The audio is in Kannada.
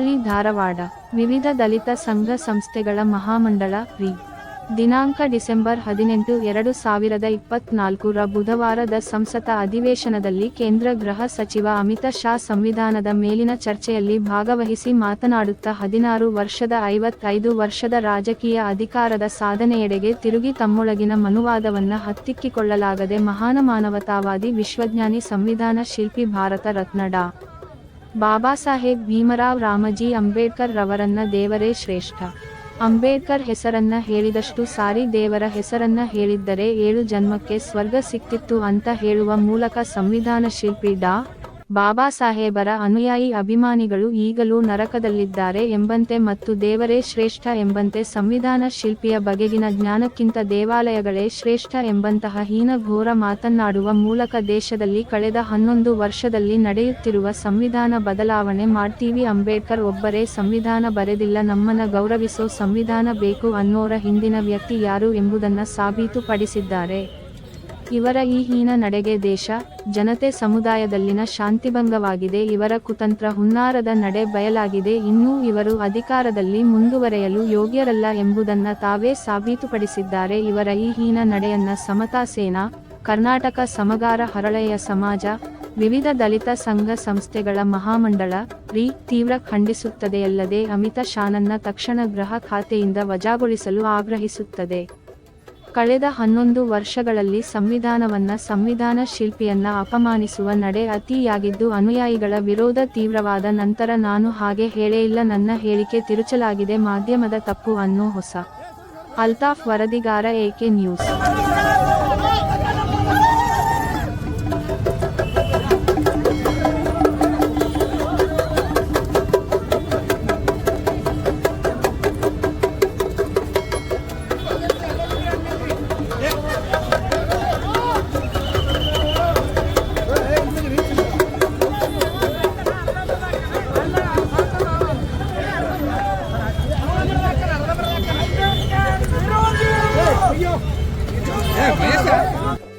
ಧಾರವಾಡ, ವಿವಿಧ ದಲಿತ ಸಂಘ ಸಂಸ್ಥೆಗಳ ಮಹಾಮಂಡಳ, ರಿ. ದಿನಾಂಕ ಡಿಸೆಂಬರ್ ಹದಿನೆಂಟು, ಎರಡು ಸಾವಿರದ ಇಪ್ಪತ್ನಾಲ್ಕರ ಬುಧವಾರದ ಸಂಸತ ಅಧಿವೇಶನದಲ್ಲಿ ಕೇಂದ್ರ ಗೃಹ ಸಚಿವ ಅಮಿತ್ ಶಾ ಸಂವಿಧಾನದ ಮೇಲಿನ ಚರ್ಚೆಯಲ್ಲಿ ಭಾಗವಹಿಸಿ ಮಾತನಾಡುತ್ತಾ ಹದಿನಾರು ವರ್ಷದ, ಐವತ್ತೈದು ವರ್ಷದ ರಾಜಕೀಯ ಅಧಿಕಾರದ ಸಾಧನೆಯೆಡೆಗೆ ತಿರುಗಿ ತಮ್ಮೊಳಗಿನ ಮನುವಾದವನ್ನು ಹತ್ತಿಕ್ಕಿಕೊಳ್ಳಲಾಗದೆ ಮಹಾನ ಮಾನವತಾವಾದಿ ವಿಶ್ವಜ್ಞಾನಿ ಸಂವಿಧಾನ ಶಿಲ್ಪಿ ಭಾರತ ರತ್ನ ಡಾ. ಬಾಬಾ ಸಾಹೇಬ್ ಭೀಮರಾವ್ ರಾಮಜಿ ಅಂಬೇಡ್ಕರ್ ರವರನ್ನ ದೇವರೇ ಶ್ರೇಷ್ಠ. ಅಂಬೇಡ್ಕರ್ ಹೆಸರನ್ನ ಹೇಳಿದಷ್ಟು ಸಾರಿ ದೇವರ ಹೆಸರನ್ನ ಹೇಳಿದ್ದರೆ ಏಳು ಜನ್ಮಕ್ಕೆ ಸ್ವರ್ಗ ಸಿಕ್ತಿತ್ತು ಅಂತ ಹೇಳುವ ಮೂಲಕ ಸಂವಿಧಾನ ಶಿಲ್ಪಿ ಡಾ. ಬಾಬಾ ಸಾಹೇಬರ ಅನುಯಾಯಿ ಅಭಿಮಾನಿಗಳು ಈಗಲೂ ನರಕದಲ್ಲಿದ್ದಾರೆ ಎಂಬಂತೆ ಮತ್ತು ದೇವರೇ ಶ್ರೇಷ್ಠ ಎಂಬಂತೆ ಸಂವಿಧಾನ ಶಿಲ್ಪಿಯ ಬಗೆಗಿನ ಜ್ಞಾನಕ್ಕಿಂತ ದೇವಾಲಯಗಳೇ ಶ್ರೇಷ್ಠ ಎಂಬಂತಹ ಹೀನ ಘೋರ ಮಾತನ್ನಾಡುವ ಮೂಲಕ ದೇಶದಲ್ಲಿ ಕಳೆದ ಹನ್ನೊಂದು ವರ್ಷದಲ್ಲಿ ನಡೆಯುತ್ತಿರುವ ಸಂವಿಧಾನ ಬದಲಾವಣೆ ಮಾಡ್ತೀವಿ ಅಂಬೇಡ್ಕರ್ ಒಬ್ಬರೇ ಸಂವಿಧಾನ ಬರೆದಿಲ್ಲ ನಮ್ಮನ್ನ ಗೌರವಿಸೋ ಸಂವಿಧಾನ ಬೇಕು ಅನ್ನೋರ ಹಿಂದಿನ ವ್ಯಕ್ತಿ ಯಾರು ಎಂಬುದನ್ನ ಸಾಬೀತುಪಡಿಸಿದ್ದಾರೆ. ಇವರ ಈ ಹೀನ ನಡೆಗೆ ದೇಶ, ಜನತೆ ಸಮುದಾಯದಲ್ಲಿನ ಶಾಂತಿಭಂಗವಾಗಿದೆ. ಇವರ ಕುತಂತ್ರ ಹುನ್ನಾರದ ನಡೆ ಬಯಲಾಗಿದೆ. ಇನ್ನೂ ಇವರು ಅಧಿಕಾರದಲ್ಲಿ ಮುಂದುವರೆಯಲು ಯೋಗ್ಯರಲ್ಲ ಎಂಬುದನ್ನ ತಾವೇ ಸಾಬೀತುಪಡಿಸಿದ್ದಾರೆ. ಇವರ ಈ ಹೀನ ನಡೆಯನ್ನ ಸಮತಾ ಸೇನಾ, ಕರ್ನಾಟಕ ಸಮಗಾರ ಹರಳೆಯ ಸಮಾಜ, ವಿವಿಧ ದಲಿತ ಸಂಘ ಸಂಸ್ಥೆಗಳ ಮಹಾಮಂಡಳ, ರೀ ತೀವ್ರ ಖಂಡಿಸುತ್ತದೆಯಲ್ಲದೆ ಅಮಿತ ಶಾನನ್ನ ತಕ್ಷಣ ಗೃಹ ಖಾತೆಯಿಂದ ವಜಾಗೊಳಿಸಲು ಆಗ್ರಹಿಸುತ್ತದೆ. ಕಳೆದ ಹನ್ನೊಂದು ವರ್ಷಗಳಲ್ಲಿ ಸಂವಿಧಾನವನ್ನ ಸಂವಿಧಾನ ಶಿಲ್ಪಿಯನ್ನ ಅಪಮಾನಿಸುವ ನಡೆ ಅತಿಯಾಗಿದ್ದು ಅನುಯಾಯಿಗಳ ವಿರೋಧ ತೀವ್ರವಾದ ನಂತರ ನಾನು ಹಾಗೆ ಹೇಳೇ ಇಲ್ಲ ನನ್ನ ಹೇಳಿಕೆ ತಿರುಚಲಾಗಿದೆ ಮಾಧ್ಯಮದ ತಪ್ಪು ಅನ್ನೋ ಹೊಸ. ಅಲ್ತಾಫ್ ವರದಿಗಾರ ಎಕೆ ನ್ಯೂಸ್. É, conhece? É.